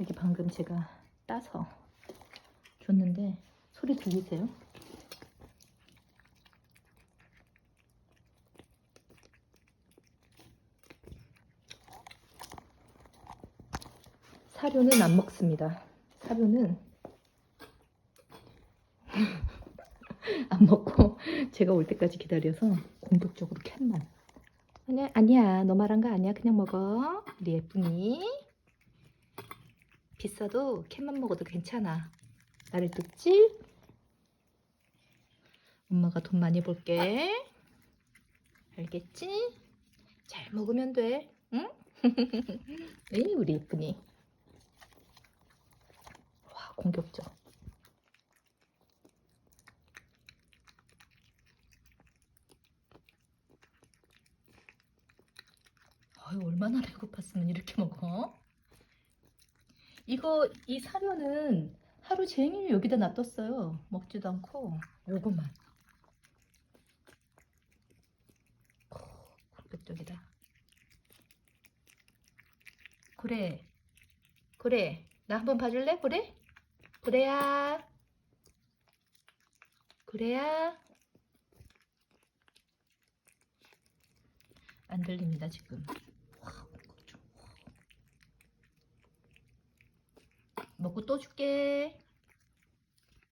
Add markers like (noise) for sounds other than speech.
여기 방금 제가 따서 줬는데 소리 들리세요? 사료는 안 먹습니다. 사료는 (laughs) 안 먹고 제가 올 때까지 기다려서 공격적으로 캔만. 아니야, 아니야. 너 말한 거 아니야. 그냥 먹어. 우리 예쁜이. 비싸도 캔만 먹어도 괜찮아. 나를 듣지? 엄마가 돈 많이 벌게. 알겠지? 잘 먹으면 돼. 응? (laughs) 에이, 우리 예쁜이. 와, 공격적. 얼마나 배고팠으면 이렇게 먹어? 이거, 이 사료는 하루 종일 여기다 놔뒀어요. 먹지도 않고. 요거만. 오, 공격적이다. 그래. 그래. 나 한번 봐줄래? 그래? 그래야. 그래야. 안 들립니다, 지금. 와, 공격적. 먹고 또 줄게.